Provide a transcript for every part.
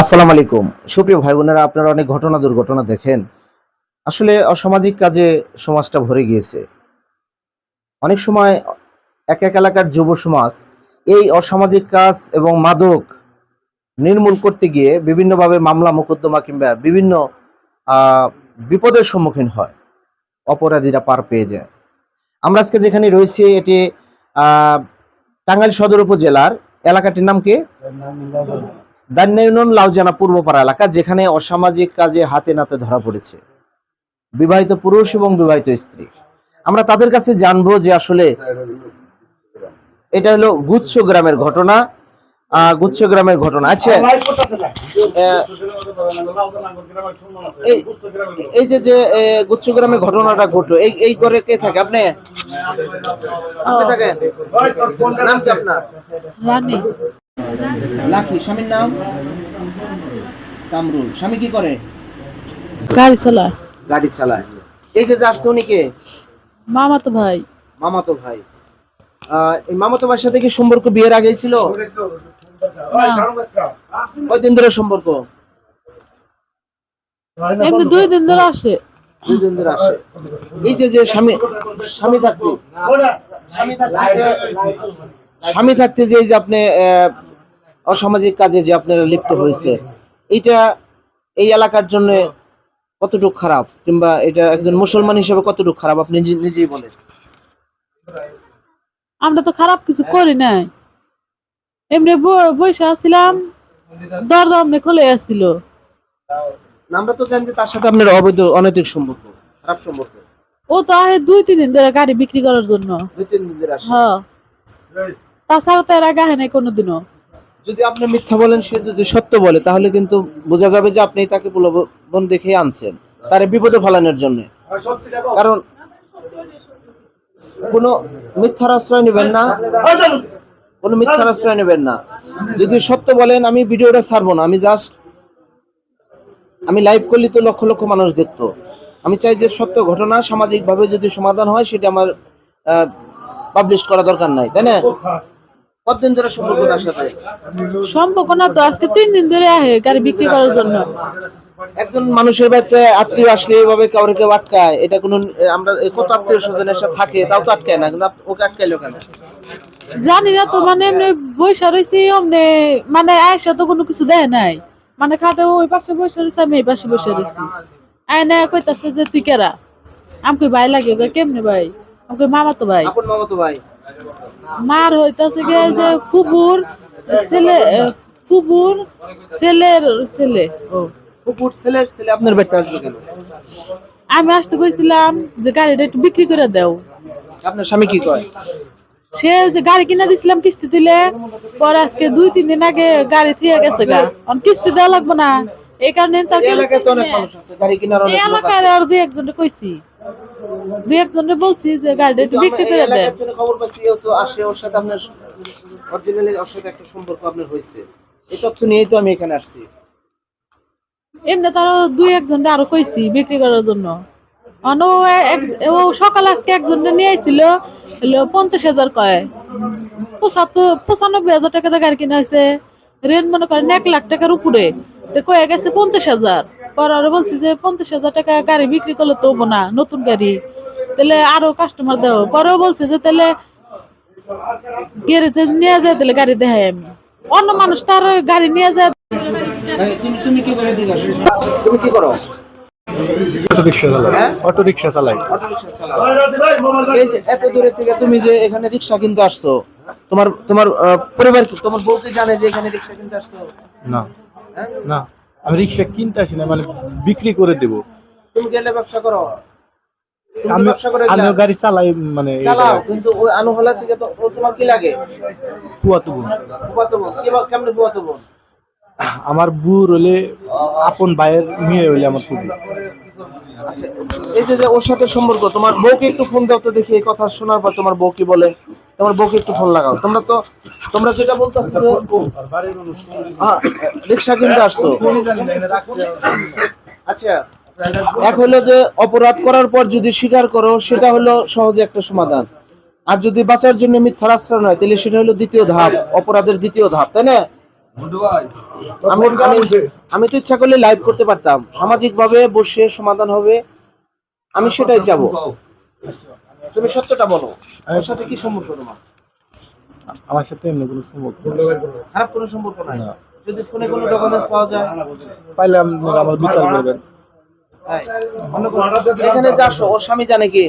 আসসালামু আলাইকুম। সুপ্রিয় ভাই বোনেরা, আপনারা অনেক ঘটনা দুর্ঘটনা দেখেন। আসলে অসামাজিক কাজে সমাজটা ভরে গিয়েছে। অনেক সময় এক এক এলাকার যুব সমাজ এই অসামাজিক কাজ এবং মাদক নির্মূল করতে গিয়ে বিভিন্নভাবে মামলা, মোকদ্দমা কিংবা বিভিন্ন বিপদের সম্মুখীন হয়। অপরাধীরা পার পেয়ে যায়। আমরা আজকে যেখানে রয়েছি, এটি টাঙ্গাইল সদর উপজেলার এলাকাটির নাম কি? দান্না ইউনিয়ন লাউজানা পূর্বপাড়া এলাকা যেখানে অসামাজিক কাজে হাতে নাতে ধরা পড়েছে। বিবাহিত পুরুষ এবং বিবাহিত স্ত্রী। আমরা তাদের কাছে জানব যে আসলে এটা হলো গুচ্ছ গ্রামের ঘটনা। আহ, গুচ্ছ গ্রামের ঘটনা। আচ্ছা আহ, এই এই যে যে গুচ্ছ গ্রামের ঘটনাটা ঘটলো এই এই করে কে থাকে? আপনি? আপনি থাকেন? নাম কি আপনার? লাকি স্বামীর নাম? কামরুল। স্বামী কি করে? গাড়ি চালায়। গাড়ি চালায়। এই যে যাচ্ছে উনি কে? মামা তো ভাই। মামাতো ভাই। এই মামাতো ভাইয়ের সাথে কি সম্পর্ক বিয়ের আগে ছিল? কয়দিন ধরে সম্পর্ক? এমনি দুই দিন ধরে আসে। দুই দিন ধরে আসে। এই যে যে স্বামী স্বামী থাকতে স্বামী থাকতে যে- স্বামী থাকতে যে এই যে আপনি আহ, অসামাজিক কাজে যে আপনারা লিপ্ত হয়েছে এটা এই এলাকার জন্য কতটুকু খারাপ? কিংবা এটা একজন মুসলমান হিসেবে কতটুকু খারাপ? আপনি নিজেই বলেন। আমরা তো খারাপ কিছু করি নাই। এমনি ব- বসে আসছিলাম দরজা এমনি খুলে আসছিল আমরা তো জানি যে তার সাথে আপনার অবৈধ অনৈতিক সম্পর্ক খারাপ সম্পর্ক। ও তো আহে দুই তিন দিন ধরে গাড়ি বিক্রি করার জন্য। দুই তিন দিন ধরে আসে। হ্যাঁ। তাছাড়া তো এর আগে আহে নাই কোনোদিনও। যদি আপনি মিথ্যা বলেন, সে যদি সত্য বলে, তাহলে কিন্তু বোঝা যাবে যে আপনি তাকে প্রলোভন দেখে আনছেন, তার বিপদে ফেলানোর জন্য। কারণ কোনো মিথ্যার আশ্রয় নেবেন না। কোনো মিথ্যার আশ্রয় নেবেন না। যদি সত্য বলেন, আমি ভিডিওটা ছাড়বো না, আমি জাস্ট আমি লাইভ করলে তো লক্ষ লক্ষ মানুষ দেখতো। আমি চাই যে সত্য ঘটনা সামাজিকভাবে যদি সমাধান হয়, সেটা আমার পাবলিশ করা দরকার নাই, তাই না? কতদিন ধরে সম্পর্ক তার সাথে? সম্পর্ক না তো আজকে তিন দিন ধরে আহে গাড়ি বিক্রি করার জন্য। একজন মানুষের বাড়িতে আত্মীয় আসলে এভাবে কাউরে কেউ আটকায় এটা কোনো আমরা কত আত্মীয় স্বজনের সাথে থাকে তাও তো আটকায় না কিন্তু ওকে আটকাইলো কেন? জানি না তো মানে এমনি বৈশা রয়েছি অমনে মানে আয়সা তো কোনো কিছু দেয় নাই। মানে খাটে ওই পাশে বসে রয়েছে আমি এই পাশে বসে রয়েছি আয়না কইতাছে যে তুই কেরা? আমাকে ভাই লাগে কেমনে ভাই? আমাকে মামা তো ভাই। আপন মামাতো ভাই? মার হইতাছে গে যে ফুপুর ছেলে ফুপুর ছেলের ছেলে। ও। কুকুর ছেলের ছেলে আপনার বাড়িতে আসবে কেন? আমি আসতে কইছিলাম যে গাড়িটা একটু বিক্রি করে দাও। আপনার স্বামী কি কয়? সে যে গাড়ি কিনে দিছিলাম কিস্তি দিলে পরে আজকে দুই তিন দিন আগে গাড়ি থিয়ে গেছে গা। অন কিস্তি দেওয়া লাগবে না। এই কারণে তার এলাকায় তো অনেক মানুষ আছে গাড়ি কেনার অনেক লোক আছে। আর দুই একজনে কইছি। দুই বলছি যে গাড়িটা একটু বিক্রি করে দেন। খবর তো আসে ওর সাথে আপনার অরিজিনালি ওর সাথে একটা সম্পর্ক আপনার হয়েছে। এই তথ্য নিয়েই তো আমি এখানে আসছি। এমনি তার দুই আরও কইছি বিক্রি করার জন্য। অন ও সকালে আজকে একজনটা নিয়ে আইছিল হলো পঞ্চাশ হাজার কয়। পঁচাত্তর পঁচানব্বই হাজার টাকা গাড়ি কিনা হয়েছে রেন্ট মনে করেন এক লাখ টাকার উপরে। তো কয়ে গেছে পঞ্চাশ হাজার। পরে আরও বলছি যে পঞ্চাশ হাজার টাকা গাড়ি বিক্রি করলে তো হব না নতুন গাড়ি। তাহলে আরও কাস্টমার দেবো পরেও বলছে যে তাহলে গ্যারেজে নিয়ে যায় তাহলে গাড়ি দেখাই আমি। অন্য মানুষ তার গাড়ি নিয়ে যায়। তুমি তুমি কি করে তুমি কি করো? অটো রিক্সা চালাই। হ্যাঁ? চালাই। এই যে এত দূরে থেকে তুমি যে এখানে রিক্সা কিনতে আসছো তোমার তোমার আহ, পরিবার কি তোমার বউ কি জানে যে এখানে রিক্সা কিনতে আসছো? না। হ্যাঁ? না। আমি রিক্সা কিনতে আসি না মানে বিক্রি করে দেব। তুমি গেলে ব্যবসা করো। আমি আমিও গাড়ি চালাই মানে চালাও কিন্তু ওই আনুহলা থেকে তো তোমার কি লাগে? ফুয়াতো বোন। বুয়াতো বোন। কি বা- বোন? আমার বুর হলে আপন ভাইয়ের মেয়ে হইলে আমার খুব আচ্ছা এই যে যে ওর সাথে সম্পর্ক তোমার বউকে একটু ফোন দাও তো দেখি এই কথা শোনার পর তোমার বউ কি বলে? তোমার বউকে একটু ফোন লাগাও। তোমরা তো তোমরা যেটা বলতেছো যে হ্যাঁ, রিক্সা কিনতে আসছো। আচ্ছা এক হলো যে অপরাধ করার পর যদি স্বীকার করো সেটা হলো সহজে একটা সমাধান। আর যদি বাঁচার জন্য মিথ্যার আশ্রয় নয় তাহলে সেটা হলো দ্বিতীয় ধাপ অপরাধের দ্বিতীয় ধাপ তাই না? আমি আমি তো ইচ্ছা করলে লাইভ করতে পারতাম। সামাজিক ভাবে বসে সমাধান হবে আমি সেটাই চাবো। তুমি সত্যটা বলো। ওর সাথে কি সম্পর্ক তোমার? আমার সাথে এমনি কোনো সম্পর্ক খারাপ কোনো সম্পর্ক নাই? না। যদি ফোনে কোনো ডকুমেন্টস পাওয়া যায়? পাইলে আপনারা আমার বিচার করবেন। তাই? অন্য কোনো- এখানে যে আসো ওর স্বামী জানে কি?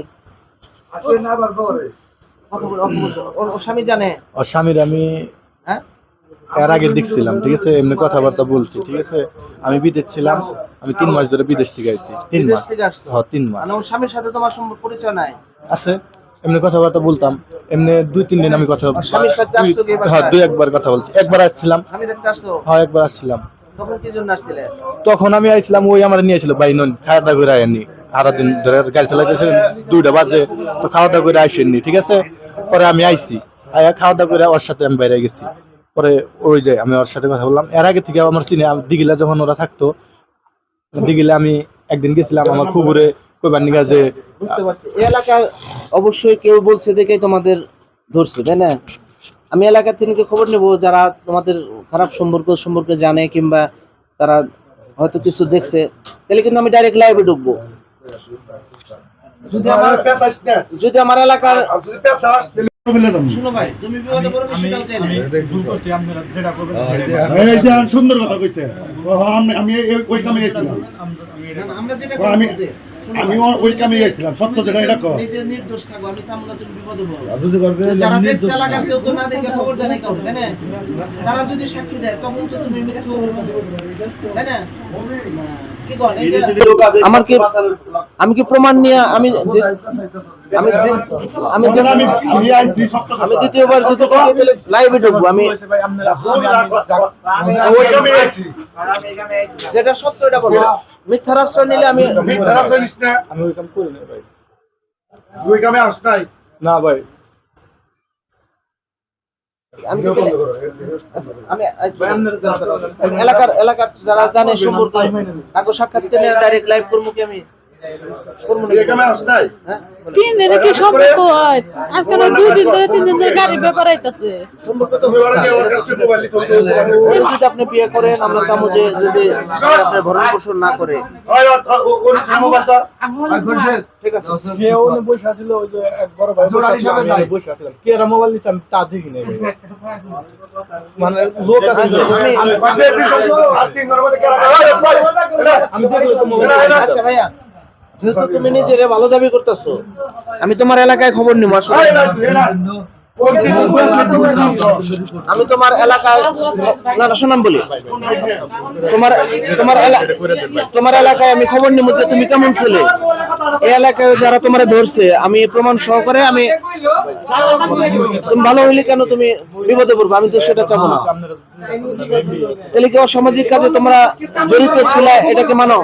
ওর স্বামী জানে? ওর স্বামীর আমি হ্যাঁ? এর আগে দেখছিলাম ঠিক আছে? এমনি কথাবার্তা বলছি ঠিক আছে? আমি বিদেশ ছিলাম আমি তিন মাস ধরে বিদেশ থেকে আইছি তিন মাস। থেকে আসছো? হ্যাঁ তিন মাস। মানে ওর স্বামীর সাথে তোমার সম্পর্ক পরিচয় নাই? আছে এমনি কথাবার্তা বলতাম এমনি দুই তিন দিন আমি কথা আসছো হ্যাঁ দুই একবার কথা বলছি। একবার আসছিলাম। আসছো? হ্যাঁ একবার আসছিলাম। তখন কি জন্য আসছিলে? তখন আমি আইছিলাম ওই আমার নিয়েছিল বাই নন খাওয়া দাওয়া করে আয়নি আরও দিন ধরে গাড়ি চালাইতেছে দুইটা বাজে তো খাওয়া দাওয়া করে আইসেননি ঠিক আছে? পরে আমি আইছি আয়া খাওয়া দাওয়া করে ওর সাথে আমি বাইরে গেছি। পরে ওই যে আমি ওর সাথে কথা বললাম। এর আগে থেকে আমার চিনি আম- দিঘিলা যখন ওরা থাকতো দিঘিলা আমি একদিন গেছিলাম আমার কুকুরে কইবার নিগা যে বুঝতে পারছি। এই এলাকার অবশ্যই কেউ বলছে দেখে তোমাদের ধরছে তাই না? আমি এলাকা থেকে খবর নেব যারা তোমাদের খারাপ সম্পর্ক সম্পর্কে জানে কিংবা তারা হয়তো কিছু দেখছে তাহলে কিন্তু আমি ডাইরেক্ট লাইভে ঢুকবো। যদি আমার যদি আমার এলাকার শুনো ভাই তুমি বিপদে পড়বে সেটাও চাই না এই যে সুন্দর কথা কইছে। আমি আমি ওই কামে গেছিলাম। আমি আমি ওই কামে গেছিলাম। সত্য যেটা এটা কর। নির্দোষ থাকব আমি চাবো তুমি বিপদে যারা দেখছে এলাকার কেউ তো না দেখে খবর জানে কাউকে তাই না? তারা যদি সাক্ষী দেয় তখন তো তুমি মৃত্যু তাই না? আমার কি আমি কি প্রমাণ নিয়ে আমি আমি আমি দ্বিতীয়বার যদি করি তাহলে লাইভে ঢুকবো। আমি যেটা সত্য এটা বলব নিলে আমি মিথ্যা ফেলিস না। আমি ওই কাম করি না ভাই। ওই কামে আস নাই। না ভাই। আমি কি দিলে- আমি আমি এলাকার এলাকার যারা জানে সম্পর্ক তাকে সাক্ষাৎ ডাইরেক্ট লাইভ করব কি আমি? করব এই নাকি? কামে আস নাই? হ্যাঁ বলো। তিন দিনে কি সম্পর্ক হয় আজকে দুই দিন ধরে তিন দিন ধরে গাড়ি ব্যাপার আইতাছে। সম্পর্ক তো তুমি ওরা হচ্ছে। নিয়ে ওর কাছে মোবাইল নিতে হবে। ওকে যদি আপনি বিয়ে করেন আমরা চাবো যে যদি আপনার ভরণ পোষণ না করে। ওই, ও- ও- ও- ওর মোবাইলটা ঠিক আছে। সে ওনে বসে আছিল ওই যে এক বড় ভাই বসে আছিল, আমি ওনে বসে আছিলাম। কে এরা মোবাইল নিছে আমি তা দেখি নাই মানে লোক আছে আমি- দেখলে তো মোবাইল আচ্ছা ভাইয়া। তুমি নিজেরে ভালো দাবি করতেছো। আমি তোমার এলাকায় খবর নিব আসলে আমি তোমার এলাকায় না না শোনাম বলি। তোমার তোমার তোমার এলাকায় আমি খবর নিব যে তুমি কেমন ছেলে। এই এলাকায় যারা তোমার ধরছে আমি প্রমাণ সহকারে আমি তুমি ভালো হইলে কেন তুমি বিপদে পড়বে? আমি তো সেটা চাবো না। তাহলে কি অসামাজিক কাজে তোমরা জড়িত ছিল? এটাকে মানো।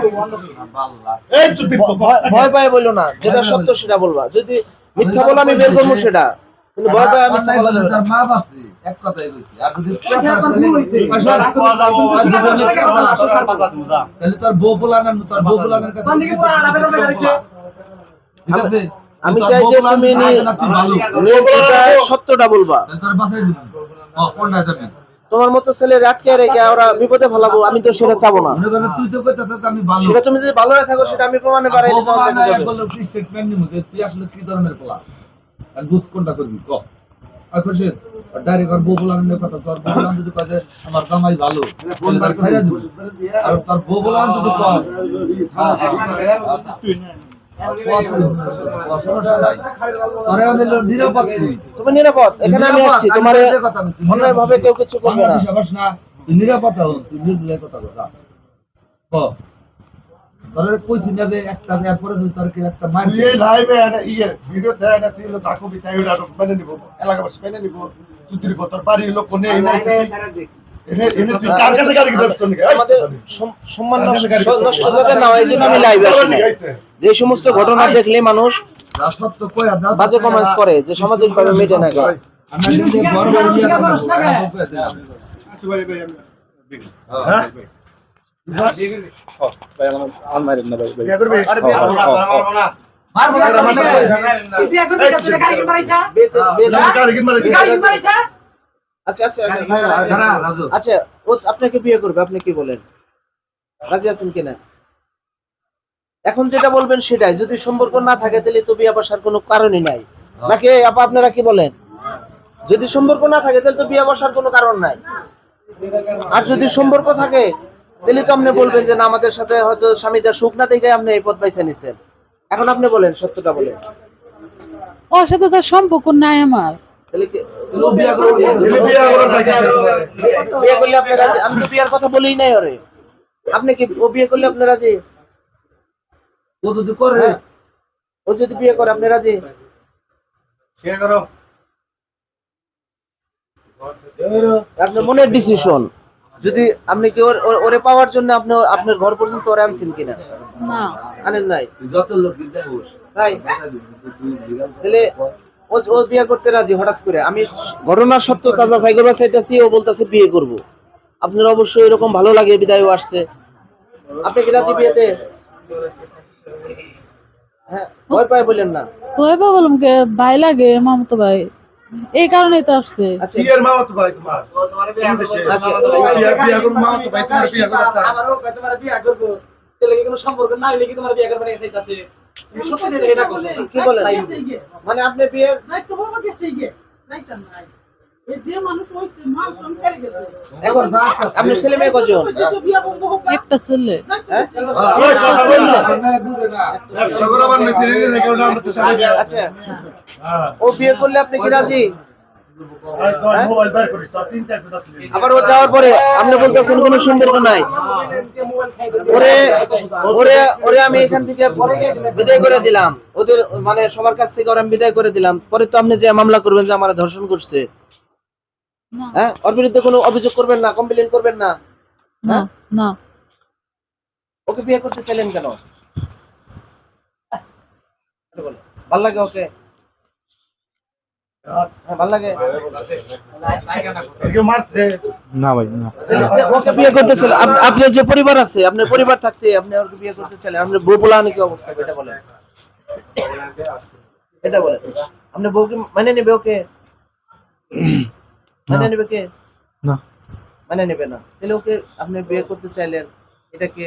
ভয়- ভয় পায় বলল না। যেটা সত্য সেটা বলবা। যদি মিথ্যা বলো আমি বের করব সেটা। আমি চাই যে তুমি সত্যটা বলবা? তোমার মতো ছেলে আটকে রেখে ওরা বিপদে ফেলাবো আমি তো সেটা চাবো না। তুই তো। সেটা তুমি যদি ভালো হয়ে থাকো সেটা আমি প্রমাণে যে তুই আসলে কি ধরনের পোলা। আর বুঝ কোনটা করবি, ক। আর খুরশিদ, আর বউ পোলানের কথা, তোর বউ যদি কয় যে আমার জামাই ভালো, তাহলে তার ছাইড়া দিবি। আর তার বউ পোলান যদি কয়, সমস্যা নাই। তোরে আমি হলো নিরাপদ তুই। তুমি নিরাপদ এখানে আমি নিরাপদ, আসছি আমি তোমার কথা বলছি, অন্যায় কেউ কিছু না বাংলাদেশে আবাস না, তুই তুই নির্দয় কথা কথা। তোরে কইছি না যে একটা এরপরে যদি তোর কি একটা মার এই লাইভে ইয়ে ভিডিও দেয় না তুই ওটা মেনে নিব এলাকাবাসী মেনে নিব তুই তুই তোর বাড়ির লোক কোনে এই নাই সম্মান নষ্ট যাতে না হয় এই জন্য আমি লাইভে আসি না যে সমস্ত ঘটনা দেখলে মানুষ বাজে কমেন্টস করে যে সামাজিক ভাবে মেটে না আমি আচ্ছা আপনাকে বিয়ে করবে, আপনি কি বলেন? রাজি আছেন কিনা? এখন যেটা বলবেন সেটাই, যদি সম্পর্ক না থাকে তাহলে তো বিয়ে বসার কোনো কারণই নাই। নাকি আপা, আপনারা কি বলেন? যদি সম্পর্ক না থাকে তাহলে তো বিয়ে বসার কোনো কারণ নাই। আর যদি সম্পর্ক থাকে তাহলে তো আপনি বলবেন যে না আমাদের সাথে হয়তো সুখ না দেখে আপনি এই পথ বাইছে নিছেন। এখন আপনি বলেন সত্যটা বলেন। ওর সাথে তার সম্পর্ক নাই আমার। বিয়া করলে আপনি রাজি? আমি তো বিয়ের কথা বলেই নাই ওরে। আপনি কি ও বিয়ে করলে আপনি রাজি? ও যদি করে। হ্যাঁ। ও যদি বিয়ে করে আপনি রাজি? আপনার মনের ডিসিশন যদি আপনি কি ওর- পাওয়ার জন্য আপনি আপনার ঘর পর্যন্ত ওরে আনছেন কিনা? না। আনেন নাই? যত লোক। তাই? তাহলে ও ও বিয়ে করতে রাজি হঠাৎ করে? আমি ঘটনার সত্য তাজা যাচাই করবা চাইতেছি ও বলতেছে বিয়ে করব। আপনার অবশ্যই এরকম ভালো লাগে বিদায় ও আসছে। আপনি কি রাজি বিয়েতে? হ্যাঁ ভয় পায় বললেন না। তো এবার বললাম কে ভাই লাগে মামতো ভাই। এই কারণে তো আসছে। আচ্ছা। বিয়ের মামা তো ভাই তোমার। কোন দেশে? আচ্ছা। বিয়া বিয়া করব মামা তো ভাই তোমার বিয়া করা আমারও তোমার বিয়া করব। তাহলে কি কোনো সম্পর্ক না হইলে তোমার বিয়া করবে না চাইতাছে তুমি সত্যি যেটা এটা করছ? কি বলেন মানে আপনি বিয়ে ছেলে একটা হ্যাঁ? আচ্ছা। ও বিয়ে করলে আপনি কি রাজি। আবার ও যাওয়ার পরে আপনি বলতেছেন কোনো সম্পর্ক নাই। ওরে ওরে ওরে আমি এখান থেকে বিদায় করে দিলাম। ওদের মানে সবার কাছ থেকে ওরা আমি বিদায় করে দিলাম। পরে তো আপনি যে মামলা করবেন যে আমার ধর্ষণ করছে হ্যাঁ? ওর বিরুদ্ধে কোনো অভিযোগ করবেন না কমপ্লেন করবেন না? না না। ওকে বিয়ে করতে চাইলেন কেন? ভালো লাগে ওকে হ্যাঁ ভালো লাগে কেউ মারছে না ভাই না। তাহলে ওকে বিয়ে করতে চাইলেন আপ- আপনার যে পরিবার আছে আপনার পরিবার থাকতে আপনি ওকে বিয়ে করতে চাইলেন আপনার বউ বলা কি অবস্থা? এটা বলেন। এটা বলেন। আপনার বউকে মানে নেবে ওকে? মানে নেবে কে? না। মানে নেবে না। তাহলে ওকে আপনি বিয়ে করতে চাইলেন এটাকে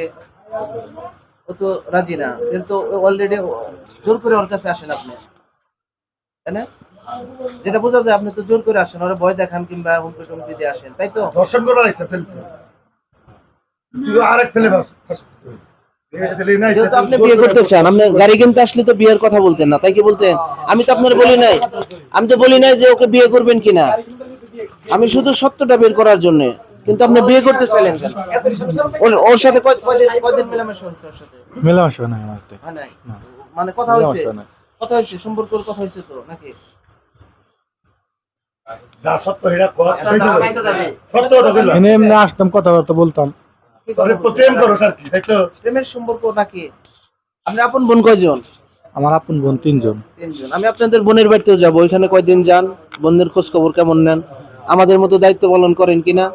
ও তো রাজি না। কিন্তু অলরেডি জোর করে ওর কাছে আসেন আপনি। তাই না? যেটা বোঝা যায় আপনি তো জোর করে আসেন ওরা ভয় দেখান কিংবা হুমকি টুমকি দিয়ে আসেন তাই তো? দর্শন করার ইচ্ছা তাহলে তো। তুই আরেক ফেলে ভাব ফেলে নাই যেহেতু আপনি বিয়ে করতে চান আপনি গাড়ি কিনতে আসলে তো বিয়ের কথা বলতেন না তাই কি বলতেন? আমি তো আপনার বলি নাই আমি তো বলি নাই যে ওকে বিয়ে করবেন কিনা। আমি শুধু সত্যটা বের করার জন্য কিন্তু আপনি বিয়ে করতে চাইলেন কেন? ওর- সাথে কয়দিন কয়দিন মেলামেশা হয়েছে ওর সাথে? মেলামেশা নাই আমার হাতে। নাই? না। মানে কথা হয়েছে? কথা হয়েছে সম্পর্কের কথা হয়েছে তো নাকি যা সত্য হেরা কর সত্য ওটা কইলাম। এনে এমনি আসতাম কথাবার্তা বলতাম। কি কথা তোরে তো বলছেন? প্রেম করো স্যার কি তো প্রেমের সম্পর্ক নাকি? আপনি আপন বোন কয়জন? আমার আপন বোন তিনজন। তিনজন। আমি আপনাদের বোনের বাড়িতেও যাব ওইখানে কয়দিন যান বোনদের খোঁজ খবর কেমন নেন? আমাদের মতো দায়িত্ব পালন করেন কিনা?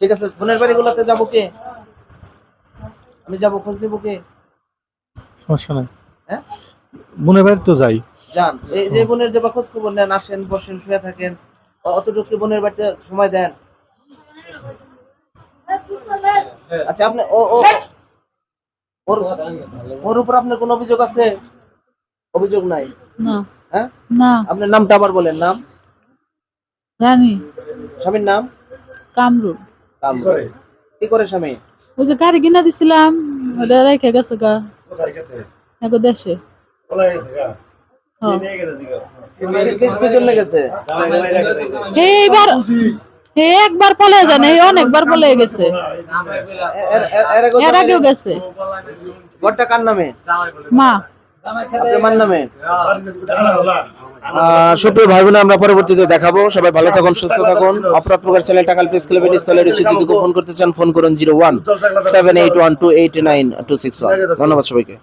ঠিক আছে বোনের বাড়ি বাড়িগুলোতে যাব কে? আমি যাব খোঁজ নিবো কে? সমস্যা নাই। হ্যাঁ? বোনের বাড়ি তো যাই। যান। এই যে বোনের যে বা খোঁজ খবর নেন আসেন বসেন শুয়ে থাকেন অতটুকু বোনের বাড়িতে সময় দেন? আচ্ছা আপনি ও ও ওর ওর উপর আপনার কোনো অভিযোগ আছে? অভিযোগ নাই? না। হ্যাঁ? না। আপনার নামটা আবার বলেন নাম? রানী। স্বামীর নাম? কামরুল কামরুল। কি করে? স্বামী? ওই যে গাড়ি কিনা দিছিলাম ওটা রেখে গেছে গা। কোথায় গেছে? দেশে। কোথায় গেছে গা? এইবার হে একবার পলে জানে অনেকবার পলে গেছে। এর- এর- এর আগে এর আগেও গেছে। ঘরটা কার নামে? মা। আপনার নামে? সুপ্রিয় ভাই বোন আমরা পরবর্তীতে দেখাবো। সবাই ভালো থাকুন সুস্থ থাকুন। অপরাধ প্রকার চ্যানেল টাকাল প্রেস ক্লাবের রয়েছে। যদি ফোন করতে চান ফোন করুন zero one seven eight one two eight nine two six one. ধন্যবাদ সবাইকে।